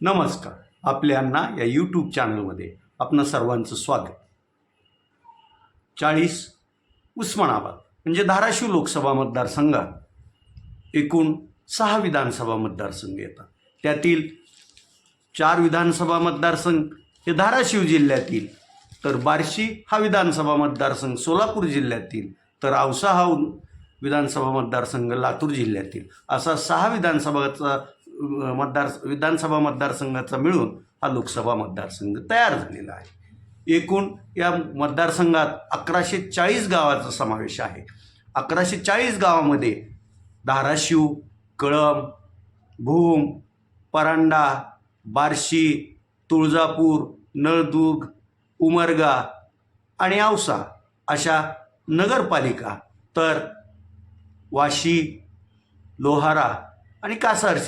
नमस्कार. आपल्यांना या यूट्यूब चॅनलमध्ये आपणं सर्वांचं स्वागत. चाळीस उस्मानाबाद म्हणजे धाराशिव लोकसभा मतदारसंघात एकूण सहा विधानसभा मतदारसंघ येतात. त्यातील चार विधानसभा मतदारसंघ हे धाराशिव जिल्ह्यातील तर बार्शी हा विधानसभा मतदारसंघ सोलापूर जिल्ह्यातील तर औसा हा विधानसभा मतदारसंघ लातूर जिल्ह्यातील. असा सहा विधानसभाचा मतदार विधानसभा मतदारसंघाचा मिळून हा लोकसभा मतदारसंघ तयार झालेला आहे. एकूण या मतदारसंघात अकराशे चाळीस गावाचा समावेश आहे. अकराशे चाळीस गावामध्ये धाराशिव कळम भूम परांडा बार्शी तुळजापूर नळदुर्ग उमरगा आणि औसा अशा नगरपालिका तर वाशी लोहारा आणि कासार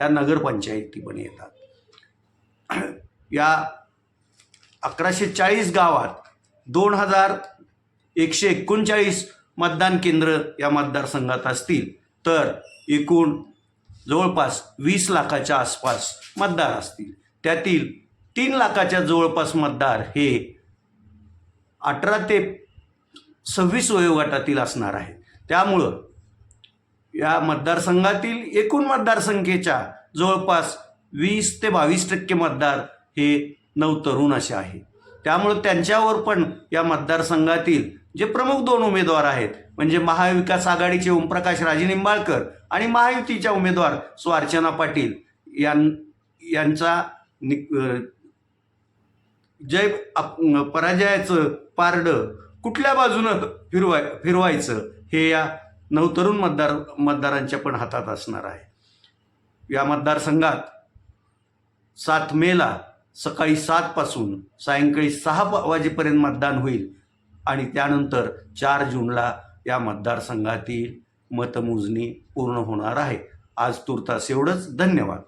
या नगरपंचायती पण येतात. या अकराशे चाळीस गावात दोन हजार एकशे एकोणचाळीस मतदान केंद्र या मतदारसंघात असतील तर एकूण जवळपास वीस लाखाच्या आसपास मतदार असतील. त्यातील तीन लाखाच्या जवळपास मतदार हे अठरा ते सव्वीस वयोगटातील असणार आहे त्यामुळं या मतदारसंघातील एकूण मतदारसंख्येच्या जवळपास वीस ते बावीस टक्के मतदार हे नवतरुण असे आहे त्यामुळं त्यांच्यावर पण या मतदारसंघातील जे प्रमुख दोन उमेदवार आहेत म्हणजे महाविकास आघाडीचे ओमप्रकाश राजेनिंबाळकर आणि महायुतीच्या उमेदवार स्वार्चना पाटील यां यांचा नि जय पराजयाचं पारडं कुठल्या बाजूनं फिरवाय फिरवायचं हे या नवतरुण मतदार मतदारांच्या पण हातात असणार आहे. या मतदारसंघात सात मेला सकाळी सातपासून सायंकाळी सहा वाजेपर्यंत मतदान होईल आणि त्यानंतर चार जूनला या मतदारसंघातील मतमोजणी पूर्ण होणार आहे. आज तुर्तास एवढंच. धन्यवाद.